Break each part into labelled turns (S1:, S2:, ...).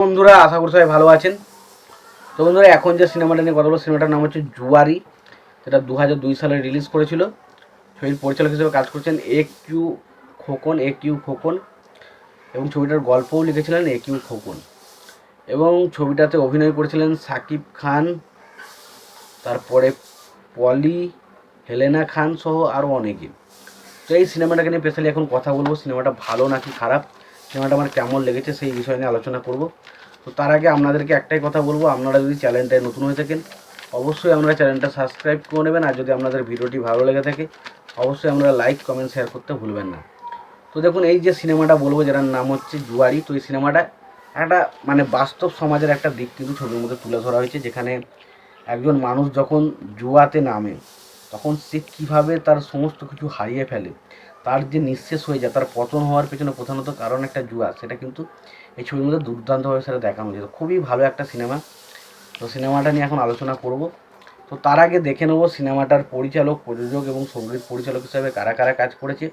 S1: বন্ধুরা, আশা করি সবাই ভালো আছেন। তো বন্ধুরা, এখন যে সিনেমাটা নিয়ে কথা বলব, সিনেমাটার নাম হচ্ছে জুয়ারি, যেটা দু হাজার দুই সালে রিলিজ করেছিল। ছবির পরিচালক হিসেবে কাজ করছেন A Q Khokon, A Q Khokon, এবং ছবিটার গল্পও লিখেছিলেন এ কিউ খোকন। এবং ছবিটাতে অভিনয় করেছিলেন সাকিব খান, তারপরে পলি, হেলেনা খান সহ আরও অনেকে। তো এই সিনেমাটাকে নিয়ে স্পেশালি এখন কথা বলব, সিনেমাটা ভালো নাকি খারাপ? সিনেমাটা আমার কেমন লেগেছে সেই বিষয় নিয়ে আলোচনা করব। তো তার আগে আপনাদেরকে একটাই কথা বলব, আপনারা যদি চ্যানেলটায় নতুন হয়ে থাকেন, অবশ্যই আপনারা চ্যানেলটা সাবস্ক্রাইব করে নেবেন আর যদি আপনাদের ভিডিওটি ভালো লেগে থাকে, অবশ্যই আপনারা লাইক, কমেন্ট, শেয়ার করতে ভুলবেন না। তো দেখুন, এই যে সিনেমাটা বলব যেটার নাম হচ্ছে জুয়ারি, তো এই সিনেমাটা একটা মানে বাস্তব সমাজের একটা দিক কিন্তু ছবির মধ্যে তুলে ধরা হয়েছে, যেখানে একজন মানুষ যখন জুয়াতে নামে, তখন সে কীভাবে তার সমস্ত কিছু হারিয়ে ফেলে তার যে নিঃশেষ হয়ে যায়, তার পতন হওয়ার পেছনে প্রধানত কারণ একটা জুয়া সেটা কিন্তু এই ছবির মধ্যে দুর্দান্তভাবে সেটা দেখানো হয়েছে। তো খুবই ভালো একটা সিনেমা। তো সিনেমাটা নিয়ে এখন আলোচনা করব। তো তার আগে দেখে নেব সিনেমাটার পরিচালক, প্রযোজক এবং সংগীত পরিচালক হিসাবে কারা কারা কাজ করেছে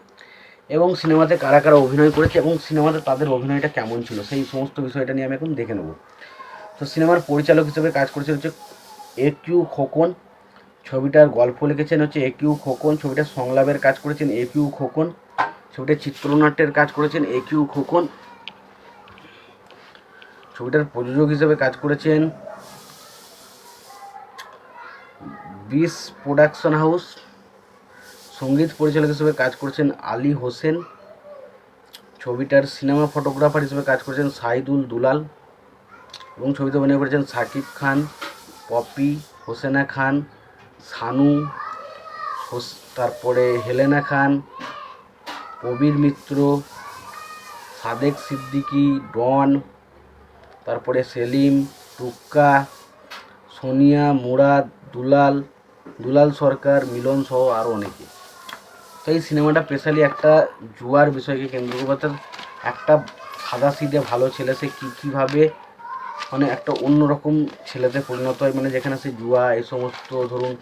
S1: এবং সিনেমাতে কারা কারা অভিনয় করেছে এবং সিনেমাতে তাদের অভিনয়টা কেমন ছিল, সেই সমস্ত বিষয়টা নিয়ে আমি এখন দেখে নেব। তো সিনেমার পরিচালক হিসেবে কাজ করেছে হচ্ছে এ কিউ খোকন। ছবিটার গল্প লিখেছেন হচ্ছে এ কিউ খোকন ছবিটার সংলাপের কাজ করেছেন এ কিউ খোকন ছবিটার চিত্রনাট্যের কাজ করেছেন এ কিউ খোকন, ছবিটার প্রযোজক হিসেবে কাজ করেছেন বিস প্রোডাকশন হাউস, সংগীত পরিচালক হিসেবে কাজ করেছেন আলী হোসেন, ছবিটার সিনেমা ফটোগ্রাফার হিসেবে কাজ করেছেন সাইদুল দুলাল এবং ছবিতে অভিনয় করেছেন সাকিব খান, পপি হোসেনা খান সানু তারপরে হেলেনা খান, প্রবীর মিত্র, সাদেক সিদ্দিকী, ডন, তারপরে সেলিম টুক্কা সোনিয়া, মুরাদ, দুলাল দুলাল সরকার, মিলন সহ আরও অনেকে। তো এই সিনেমাটা স্পেশালি একটা জুয়ার বিষয়কে কেন্দ্র করে একটা সাদা সিধে ভালো ছেলে সে কী কীভাবে মানে একটা অন্যরকম ছেলেতে পরিণত হয়। মানে যেখানে সে জুয়া, এই সমস্ত ধরুন,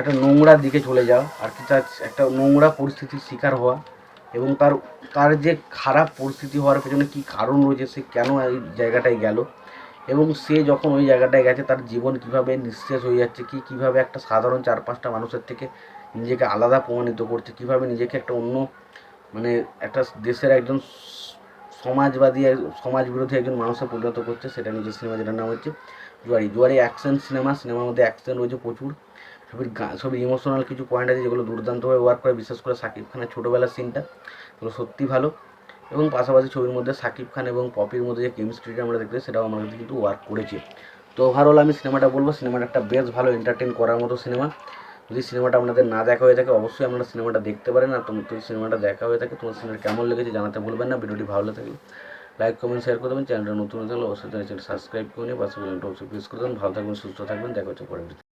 S1: একটা নোংরা দিকে চলে যাওয়া আর কি তার একটা নোংরা পরিস্থিতির শিকার হওয়া এবং তার তার যে খারাপ পরিস্থিতি হওয়ার পেছনে কী কারণ রয়েছে, সে কেন এই জায়গাটায় গেল? এবং সে যখন ওই জায়গাটায় গেছে, তার জীবন কীভাবে নিঃশেষ হয়ে যাচ্ছে, কি কীভাবে একটা সাধারণ চার পাঁচটা মানুষের থেকে নিজেকে আলাদা প্রমাণিত করছে, কীভাবে নিজেকে একটা অন্য মানে একটা দেশের একজন সমাজবাদী সমাজ বিরোধী একজন মানুষে পরিণত করছে, সেটা নিজের সিনেমা যেটার নাম হচ্ছে জুয়ারি। জুয়ারি অ্যাকশন সিনেমা সিনেমার মধ্যে অ্যাকশন রয়েছে প্রচুর। ছবির গা ছবির ইমোশনাল কিছু পয়েন্ট আছে যেগুলো দুর্দান্তভাবে ওয়ার্ক করে, বিশেষ করে সাকিব খানের ছোটোবেলার সিনটা সেগুলো সত্যি ভালো। এবং পাশাপাশি ছবির মধ্যে সাকিব খান এবং পপির মধ্যে যে কেমিস্ট্রিটা আমরা দেখতে সেটাও কাছে কিন্তু ওয়ার্ক করেছে। তো ওভারঅল আমি সিনেমাটা বলব সিনেমাটা একটা বেশ ভালো এন্টারটেন করার মতো সিনেমা যদি সিনেমাটা আপনাদের না দেখা হয়ে থাকে, অবশ্যই আপনারা সিনেমাটা দেখতে পারেন। আর তোমার যদি সিনেমাটা দেখা হয়ে থাকে তোমার সিনেমাটা কেমন লেগেছে জানাতে ভুলবেন না। ভিডিওটি ভালো লাগে, লাইক, কমেন্ট শেয়ার করে দেবেন। চ্যানেলটা নতুন হয়ে থাকলে অবশ্যই চ্যানেল সাবস্ক্রাইব করে নিয়ে পাশে বেলটা অবশ্যই প্রেস করে দেবেন। ভালো থাকবেন, সুস্থ থাকবেন। দেখা হচ্ছে পরে